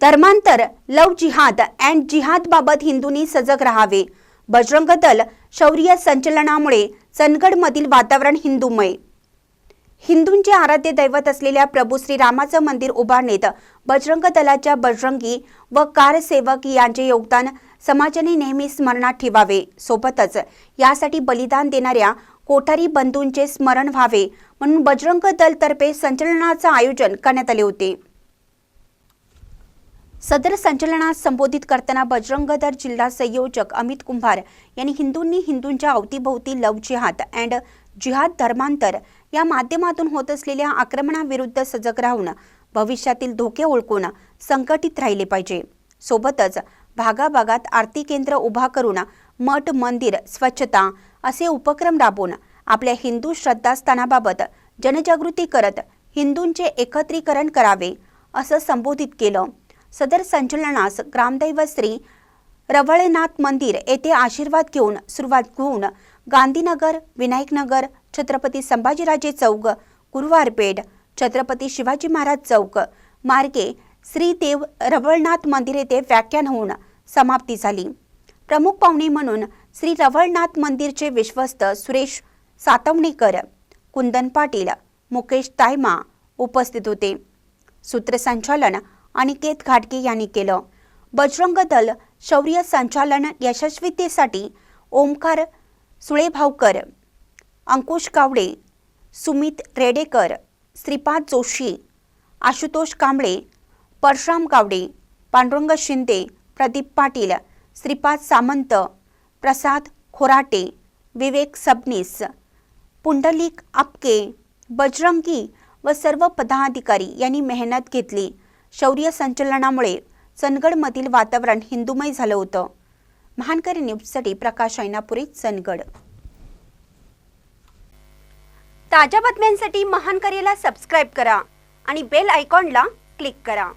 धर्मांतर लव जिहाद अँड जिहाद बाबत हिंदूंनी सजग राहावे. बजरंग दल शौर्य संचलनामुळे चंदगडमधील वातावरण हिंदूमय. हिंदूंचे आराध्य दैवत असलेल्या प्रभू श्रीरामाचं मंदिर उभारणीत बजरंग दलाच्या बजरंगी व कारसेवक यांचे योगदान समाजाने नेहमी स्मरणात ठेवावे. सोबतच यासाठी बलिदान देणाऱ्या कोठारी बंधूंचे स्मरण व्हावे म्हणून बजरंग दल तर्फे संचलनाचं आयोजन करण्यात आले होते. सदर संचलनास संबोधित करताना बजरंग दल जिल्हा संयोजक अमित कुंभार यांनी हिंदूंनी हिंदूंच्या अवतीभोवती लव जिहाद अँड जिहाद धर्मांतर या माध्यमातून होत असलेल्या आक्रमणाविरुद्ध सजग राहून भविष्यातील धोके ओळखून संकटित राहिले पाहिजे. सोबतच भागाभागात आरती केंद्र उभा करून मठ मंदिर स्वच्छता असे उपक्रम राबवून आपल्या हिंदू श्रद्धास्थानाबाबत जनजागृती करत हिंदूंचे एकत्रीकरण करावे असं संबोधित केलं. सदर संचलनास ग्रामदैवत श्री रवळनाथ मंदिर येथे आशीर्वाद घेऊन सुरुवात होऊन गांधीनगर विनायकनगर छत्रपती संभाजीराजे चौक गुरुवारपेठ छत्रपती शिवाजी महाराज चौक मार्गे श्रीदेव रवळनाथ मंदिर येथे व्याख्यान होऊन समाप्ती झाली. प्रमुख पाहुणे म्हणून श्री रवळनाथ मंदिरचे विश्वस्त सुरेश सातवणेकर कुंदन पाटील मुकेश तायमा उपस्थित होते. सूत्रसंचालन अनिकेत घाटगे यांनी केलं. बजरंग दल शौर्य संचालन यशस्वीतेसाठी ओमकार सुळेभावकर अंकुश गावडे सुमित रेडेकर श्रीपाद जोशी आशुतोष कांबळे परशुराम गावडे पांडुरंग शिंदे प्रदीप पाटील श्रीपाद सामंत प्रसाद खोराटे विवेक सबनीस पुंडलिक आपके बजरंगी व सर्व पदाधिकारी यांनी मेहनत घेतली. शौर्य संचलनामुळे चंदगडमधील वातावरण हिंदुमय झालं होतं. महानकरी न्यूजसाठी प्रकाश ऐनापुरे चंदगड. ताज्या बातम्यांसाठी महानकरीला सबस्क्राईब करा आणि बेल आयकॉनला क्लिक करा.